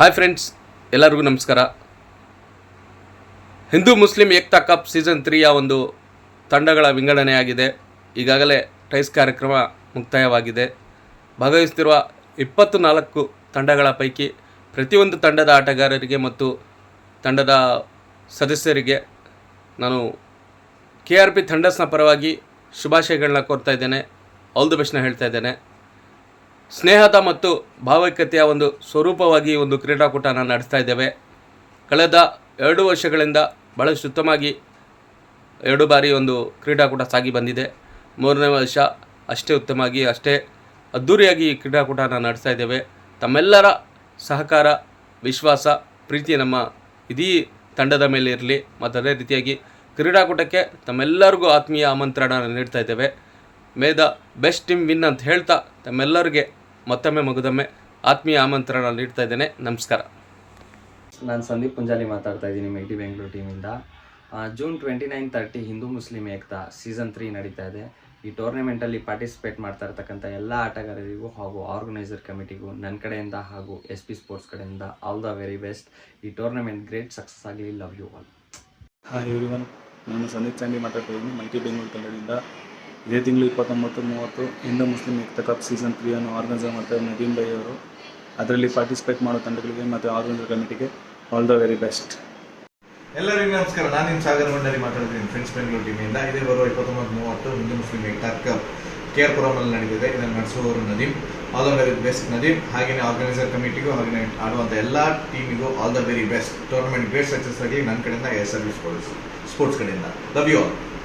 Hi friends ಎಲ್ಲರಿಗೂ ನಮಸ್ಕಾರ. Hindu Muslim Ekta cup season ತ್ರೀಯ ಒಂದು ತಂಡಗಳ ವಿಂಗಡಣೆಯಾಗಿದೆ. ಈಗಾಗಲೇ ಟೈಸ್ ಕಾರ್ಯಕ್ರಮ ಮುಕ್ತಾಯವಾಗಿದೆ. ಭಾಗವಹಿಸುತ್ತಿರುವ ಇಪ್ಪತ್ತು ನಾಲ್ಕು ತಂಡಗಳ ಪೈಕಿ ಪ್ರತಿಯೊಂದು ತಂಡದ ಆಟಗಾರರಿಗೆ ಮತ್ತು ತಂಡದ ಸದಸ್ಯರಿಗೆ ನಾನು ಕೆ ಆರ್ ಪಿ ಥಂಡರ್ಸ್ನ ಪರವಾಗಿ ಶುಭಾಶಯಗಳನ್ನ ಕೋರ್ತಾ ಇದ್ದೇನೆ. ಆಲ್ ದಿ ಬೆಸ್ಟ್ನ ಹೇಳ್ತಾ ಇದ್ದೇನೆ. ಸ್ನೇಹದ ಮತ್ತು ಭಾವೈಕ್ಯತೆಯ ಒಂದು ಸ್ವರೂಪವಾಗಿ ಒಂದು ಕ್ರೀಡಾಕೂಟನ ನಡೆಸ್ತಾ ಇದ್ದೇವೆ. ಕಳೆದ ಎರಡು ವರ್ಷಗಳಿಂದ ಭಾಳಷ್ಟು ಉತ್ತಮವಾಗಿ ಎರಡು ಬಾರಿ ಒಂದು ಕ್ರೀಡಾಕೂಟ ಸಾಗಿ ಬಂದಿದೆ. ಮೂರನೇ ವರ್ಷ ಅಷ್ಟೇ ಉತ್ತಮವಾಗಿ, ಅಷ್ಟೇ ಅದ್ಧೂರಿಯಾಗಿ ಈ ಕ್ರೀಡಾಕೂಟನ ನಡೆಸ್ತಾ ಇದ್ದೇವೆ. ತಮ್ಮೆಲ್ಲರ ಸಹಕಾರ, ವಿಶ್ವಾಸ, ಪ್ರೀತಿ ನಮ್ಮ ಇಡೀ ತಂಡದ ಮೇಲೆ ಇರಲಿ. ಮತ್ತು ಅದೇ ರೀತಿಯಾಗಿ ಕ್ರೀಡಾಕೂಟಕ್ಕೆ ತಮ್ಮೆಲ್ಲರಿಗೂ ಆತ್ಮೀಯ ಆಮಂತ್ರಣ ನೀಡ್ತಾ ಇದ್ದೇವೆ. May the best team win ಅಂತ ಹೇಳ್ತಾ ತಮ್ಮೆಲ್ಲರಿಗೆ ಮತ್ತೊಮ್ಮೆ ಮಗುದೊಮ್ಮೆ ಆತ್ಮೀಯ ಆಮಂತ್ರಣ ನೀಡ್ತಾ ಇದ್ದೇನೆ. ನಮಸ್ಕಾರ. ನಾನು ಸಂದೀಪ್ ಪುಂಜಾಲಿ ಮಾತಾಡ್ತಾ ಇದ್ದೀನಿ mighty Bengaluru ಟೀಮಿಂದ June twenty nine thirty Hindu Muslim Ekta season three ನಡೀತಾ ಇದೆ. ಈ ಟೂರ್ನಮೆಂಟಲ್ಲಿ ಪಾರ್ಟಿಸಿಪೇಟ್ ಮಾಡ್ತಾ ಇರ್ತಕ್ಕಂಥ ಎಲ್ಲ ಆಟಗಾರರಿಗೂ ಹಾಗೂ ಆರ್ಗನೈಸರ್ ಕಮಿಟಿಗೂ ನನ್ನ ಕಡೆಯಿಂದ ಹಾಗೂ ಎಸ್ ಪಿ ಸ್ಪೋರ್ಟ್ಸ್ ಕಡೆಯಿಂದ ಆಲ್ ದ ವೆರಿ ಬೆಸ್ಟ್ ಈ ಟೂರ್ನಮೆಂಟ್ ಗ್ರೇಟ್ ಸಕ್ಸಸ್ ಆಗಲಿ love you all hi everyone ನಾನು ಸಂದೀಪ್ ಚಾಂಡಿ ಮಾತಾಡ್ತಾ ಇದ್ದೀನಿ ಮಲ್ಟಿ ಬೆಂಗಳೂರು ಕನ್ನಡದಿಂದ. ಇದೇ ತಿಂಗಳು ಇಪ್ಪತ್ತೊಂಬತ್ತು, ಮೂವತ್ತು, Hindu, Muslim Ekta cup season ತ್ರೀಯನ್ನು organiser ಮಾಡ್ತಾರೆ ನದೀಮ್ ಬೈ ಅವರು. ಅದರಲ್ಲಿ ಪಾರ್ಟಿಸಿಪೇಟ್ ಮಾಡೋ ತಂಡಗಳಿಗೆ ಮತ್ತು ಆರ್ಗನೈಸರ್ ಕಮಿಟಿಗೆ ಆಲ್ ದ ವೆರಿ ಬೆಸ್ಟ್. ಎಲ್ಲರಿಗೂ ನಮಸ್ಕಾರ. ನಾನು ನಿಮ್ಮ ಸಾಗರ ಮಂಡಳಿ ಮಾತಾಡ್ತೀನಿ ಫ್ರೆಂಡ್ಸ್ ಬೆಂಗಳೂರು ಟೀಮಿಂದ ಇದೇ. ಬರುವ ಇಪ್ಪತ್ತೊಂಬತ್ತು, ಮೂವತ್ತು Hindu, Muslim Ekta cup K R ಪುರಮಲ್ಲಿ ನಡೆದಿದೆ. ಇದನ್ನು ನಡೆಸುವವರು Nadeem. All the very best Nadeem. ಹಾಗೆಯೇ ಆರ್ಗನೈಸರ್ ಕಮಿಟಿಗೂ ಹಾಗೆಯೇ ಆಡುವಂಥ ಎಲ್ಲ ಟೀಮಿಗೂ all the very best tournament great success ಆಗಿ ನನ್ನ ಕಡೆಯಿಂದ ಎಸ್ ಸರ್ವಿಸ್ ಕೊಡಿಸಿ ಸ್ಪೋರ್ಟ್ಸ್ ಕಡೆಯಿಂದ. Love you all